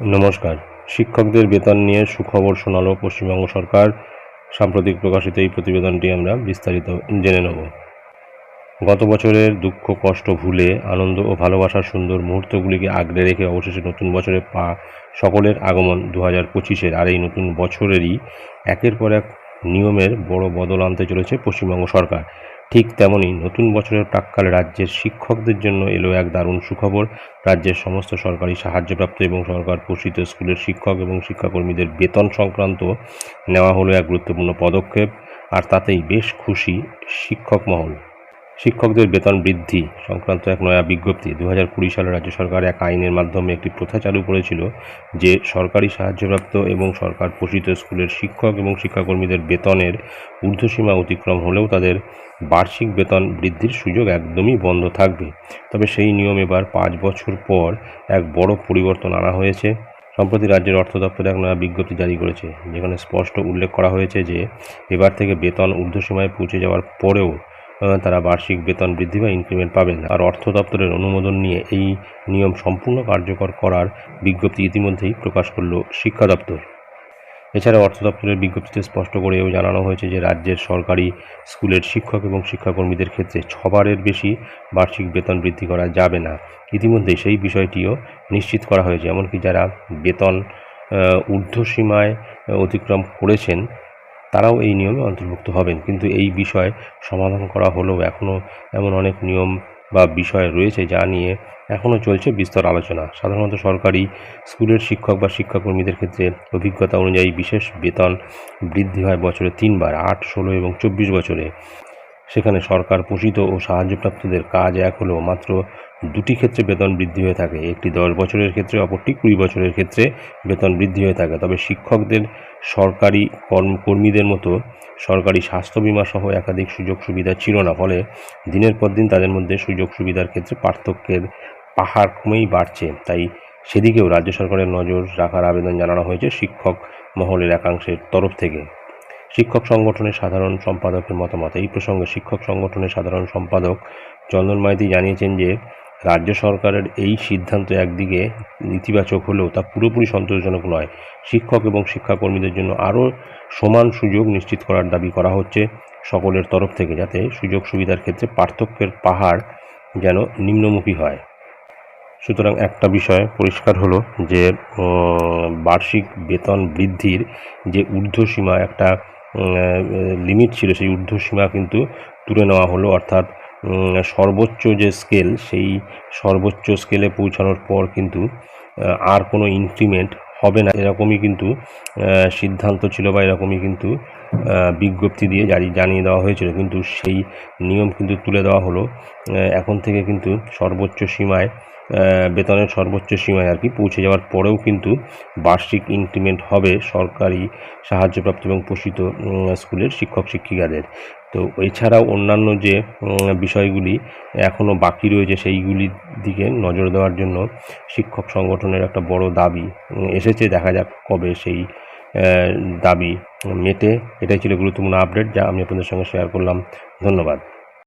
নমস্কার। শিক্ষকদের বেতন নিয়ে সুখবর শোনালো পশ্চিমবঙ্গ সরকার। সাম্প্রতিক প্রকাশিত এই প্রতিবেদনটি আমরা বিস্তারিত জেনে নেব। গত বছরের দুঃখ, কষ্ট ভুলে আনন্দ ও ভালোবাসার সুন্দর মুহূর্তগুলিকে আগলে রেখে অবশেষে নতুন বছরে পা সকলের আগমন দু হাজার পঁচিশের। আর এই নতুন বছরেরই একের পর এক নিয়মের বড় বদল আনতে চলেছে পশ্চিমবঙ্গ সরকার। ঠিক তেমনই নতুন বছরের প্রাককাল রাজ্যের শিক্ষকদের জন্য এলো এক দারুণ সুখবর। রাজ্যের সমস্ত সরকারি সাহায্যপ্রাপ্ত এবং সরকার পোষিত স্কুলের শিক্ষক এবং শিক্ষাকর্মীদের বেতন সংক্রান্ত নেওয়া হলো এক গুরুত্বপূর্ণ পদক্ষেপ, আর তাতেই বেশ খুশি শিক্ষক মহল। শিক্ষকদের বেতন বৃদ্ধি সংক্রান্ত এক নয়া বিজ্ঞপ্তি। দু হাজার কুড়ি সালে রাজ্য সরকার এক আইনের মাধ্যমে একটি প্রথা চালু করেছিল যে সরকারি সাহায্যপ্রাপ্ত এবং সরকার পোষিত স্কুলের শিক্ষক এবং শিক্ষাকর্মীদের বেতনের ঊর্ধ্বসীমা অতিক্রম হলেও তাদের বার্ষিক বেতন বৃদ্ধির সুযোগ একদমই বন্ধ থাকবে। তবে সেই নিয়ম এবার পাঁচ বছর পর এক বড় পরিবর্তন আনা হয়েছে। সম্প্রতি রাজ্যের অর্থ দপ্তর এক নয়া বিজ্ঞপ্তি জারি করেছে, যেখানে স্পষ্ট উল্লেখ করা হয়েছে যে এবার থেকে বেতন ঊর্ধ্বসীমায় পৌঁছে যাওয়ার পরেও তারা বার্ষিক বেতন বৃদ্ধি বা ইনক্রিমেন্ট পাবেন। না। আর অর্থ দপ্তরের অনুমোদন নিয়ে এই নিয়ম সম্পূর্ণ কার্যকর করার বিজ্ঞপ্তি ইতিমধ্যেই প্রকাশ করল শিক্ষা দপ্তর। এছাড়া অর্থ দপ্তরের বিজ্ঞপ্তিতে স্পষ্ট করেও জানানো হয়েছে যে, রাজ্যের সরকারি স্কুলের শিক্ষক এবং শিক্ষাকর্মীদের ক্ষেত্রে ছবারের বেশি বার্ষিক বেতন বৃদ্ধি করা যাবে না। ইতিমধ্যে সেই বিষয়টিও নিশ্চিত করা হয়েছে। এমনকি যারা বেতন ঊর্ধ্বসীমায় অতিক্রম করেছেন তারাও এই নিয়মে অন্তর্ভুক্ত হবেন। কিন্তু এই বিষয় সমাধান করা হলেও এখনও এমন অনেক নিয়ম বা বিষয় রয়েছে যা নিয়ে এখনও চলছে বিস্তর আলোচনা। সাধারণত সরকারি স্কুলের শিক্ষক বা শিক্ষাকর্মীদের ক্ষেত্রে অভিজ্ঞতা অনুযায়ী বিশেষ বেতন বৃদ্ধি হয় বছরে তিনবার, আট, ষোলো এবং চব্বিশ বছরে। সেখানে সরকার পোষিত ও সাহায্যপ্রাপ্তদের কাজ এক হলেও মাত্র দুটি ক্ষেত্রে বেতন বৃদ্ধি হয়ে থাকে। একটি দশ বছরের ক্ষেত্রে, অপরটি কুড়ি বছরের ক্ষেত্রে বেতন বৃদ্ধি হয়ে থাকে। তবে শিক্ষকদের সরকারি কর্মকর্মীদের মতো সরকারি স্বাস্থ্য বিমা সহ একাধিক সুযোগ সুবিধা ছিল না, ফলে দিনের পর দিন তাদের মধ্যে সুযোগ সুবিধার ক্ষেত্রে পার্থক্যের পাহাড় ক্রমেই বাড়ছে। তাই সেদিকেও রাজ্য সরকারের নজর রাখার আবেদন জানানো হয়েছে শিক্ষক মহলের একাংশের তরফ থেকে। শিক্ষক সংগঠনের সাধারণ সম্পাদকের মতামত এই প্রসঙ্গে শিক্ষক সংগঠনের সাধারণ সম্পাদক চন্দন মাইতি জানিয়েছেন যে, রাজ্য সরকারের এই সিদ্ধান্ত একদিকে ইতিবাচক হলেও তা পুরোপুরি সন্তোষজনক নয়। শিক্ষক এবং শিক্ষাকর্মীদের জন্য আরও সমান সুযোগ নিশ্চিত করার দাবি করা হচ্ছে সকলের তরফ থেকে যাতে সুযোগ সুবিধার ক্ষেত্রে পার্থক্যের পাহাড় যেন নিম্নমুখী হয়। সুতরাং একটা বিষয় পরিষ্কার হলো যে বার্ষিক বেতন বৃদ্ধির যে ঊর্ধ্বসীমা একটা লিমিট ছিল, সেই ঊর্ধ্বসীমা কিন্তু তুলে নেওয়া হলো। অর্থাৎ সর্বোচ্চ যে স্কেল, সেই সর্বোচ্চ স্কেলে পৌঁছানোর পর কিন্তু আর কোনো ইনক্রিমেন্ট হবে না। এরকমই কিন্তু সিদ্ধান্ত ছিল বা এরকমই কিন্তু বিজ্ঞপ্তি দিয়ে জারি, জানিয়ে দেওয়া হয়েছিল। কিন্তু সেই নিয়ম কিন্তু তুলে দেওয়া হলো। এখন থেকে কিন্তু সর্বোচ্চ সীমায় বেতনের সর্বোচ্চ সীমায় আর কি পৌঁছে যাওয়ার পরেও কিন্তু বার্ষিক ইনক্রিমেন্ট হবে সরকারি সাহায্যপ্রাপ্ত এবং পোষিত স্কুলের শিক্ষক শিক্ষিকাদের তো এছাড়াও অন্যান্য যে বিষয়গুলি এখনও বাকি রয়েছে সেইগুলির দিকে নজর দেওয়ার জন্য শিক্ষক সংগঠনের একটা বড় দাবি এসেছে। দেখা যাক কবে সেই দাবি মেটে। এটাই ছিল গুরুত্বপূর্ণ আপডেট যা আমি আপনাদের সঙ্গে শেয়ার করলাম। ধন্যবাদ।